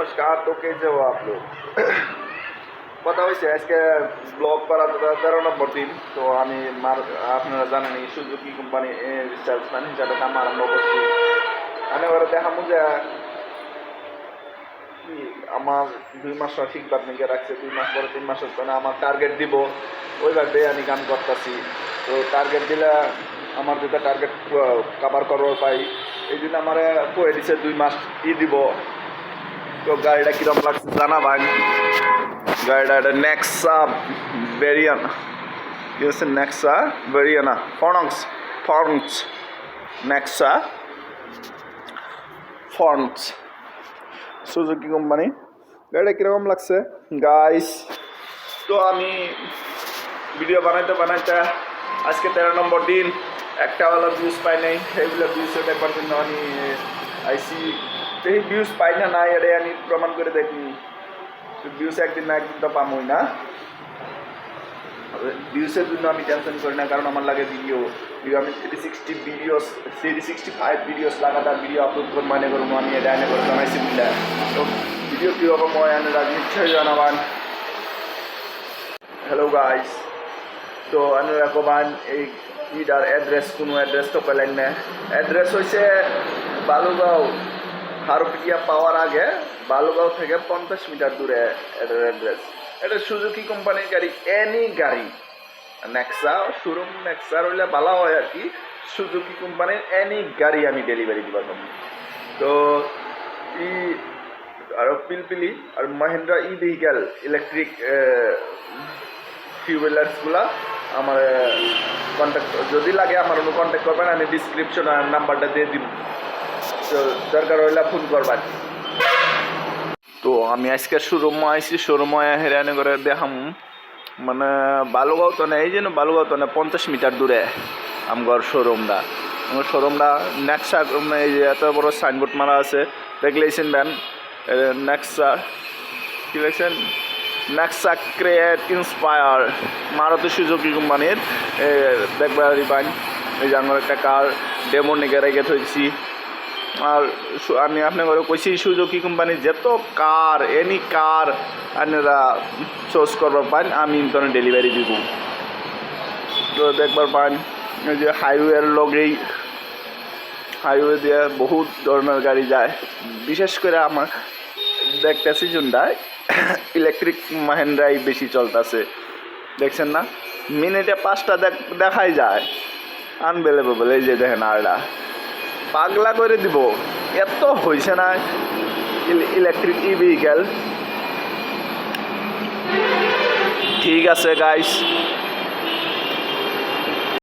નમસ્કાર તો કે છો આપ લોગ কথা হয়েছে আজকে ব্লগ করা তেরো নম্বর দিন তো আমি আপনারা জানেন এই সুজুকি কোম্পানি সেলসম্যান হিসাবে কাম আরম্ভ করছি আমি ওরা দেখাবো কি আমার দুই মাস শিখবার নিকে রাখছে দুই মাস পরে তিন মাসের পরে আমার টার্গেট দিব ওইভাবে আমি কাম করতেছি তো টার্গেট দিলে আমার যেটা টার্গেট কাভার করবার পাই এই জন্য আমার কয়ে দিছে দুই মাস ই দিব তো গাড়িটা কিরম লাগছে জানাবান গাড়িটা এটা নেক্সা বেরিয়ান কি হচ্ছে Nexa বেরিয়ানা Fronx Fronx Nexa Fronx Suzuki company গাড়িটা কীরকম লাগছে? গাইস তো আমি ভিডিও বানাইতে বানাইতে আজকে তেরো নম্বর দিন। একটা হলো ভিউজ পাই নাই সেইগুলো ভিউজ দেখবার জন্য আমি আইসি সেই ভিউজ পাই না, নাই এটা আমি প্রমাণ করে দেখি। ভিউজ একদিন না একদিন তো পামই না। ভিউসের জন্য আমি টেনশন করি না কারণ আমার লাগে ভিডিও ভিডিও আমি three sixty videos three sixty five videos লাগাতার ভিডিও আপলোড করে মানে করব আমি এটা এনে করে জানাইছি বুঝলে তো ভিডিও কীরকম হয় রাখ নিশ্চয়ই জানাবান। হ্যালো গাইস তো আমি রাখবান এই ইটার এড্রেস কোনো এড্রেস তো পেলেন না এড্রেস হয়েছে বালুগাঁও। হারপিটিয়া পাওয়ার আগে বালুগাঁও থেকে পঞ্চাশ মিটার দূরে এটার অ্যাড্রেস এটা সুজুকি কোম্পানির গাড়ি এনি গাড়ি। নেক্সা শোরুম নেক্সা রইলে ভালো হয় আর কি। সুজুকি কোম্পানির এনি গাড়ি আমি ডেলিভারি দিবার পাবো তো ই আর পিলপিলি আর মহেন্দ্রা ই ভেহিক্যাল ইলেকট্রিক ফিউয়েলার্সগুলা আমার কন্ট্যাক্ট যদি লাগে আমার অনু কন্ট্যাক্ট করবেন, আমি ডিসক্রিপশন নাম্বারটা দিয়ে দিব। দরকার হইলে ফোন করবেন তো আমি আজকে শোরুমে আইসি শোরুমে হেরানি করে দেখাম। মানে বালুগাঁও তো এই জন্য বালুগাঁও তো পঞ্চাশ মিটার দূরে আমার শোরুমটা আমার শোরুমটা নেক্সা এই যে এত বড় সাইনবোর্ড মারা আছে, দেখলেইছেন ব্যান? নেক্সা, কি লিখছেন? Nexa create inspire, Maruti Suzuki কোম্পানির। দেখবার পাইন এই যে আমার একটা কার, ডেমো নিকে রেখে সু- আমি আপনাকে কইছি, সুজুকি কোম্পানি যত কার এনি কার আপনারা চুজ করবার পান আমি ইন্টারনে ডেলিভারি দিব। তো দেখবার পান যে হাইওয়ের লগেই হাইওয়ে দিয়ে বহুত ধরনের গাড়ি যায়। বিশেষ করে আমার দেখতেছি জুন্ডায় ইলেকট্রিক মাহেন্দ্রাই বেশি চলতেছে। দেখছেন না? মিনিটে পাঁচটা দেখ- দেখাই যায়। আনবেলেবল এই যে দেখেন আরটা পাগলা করে দিব। এত হয়েছে না ইলেকট্রিক ই ভেহিকেল ঠিক আছে গাইস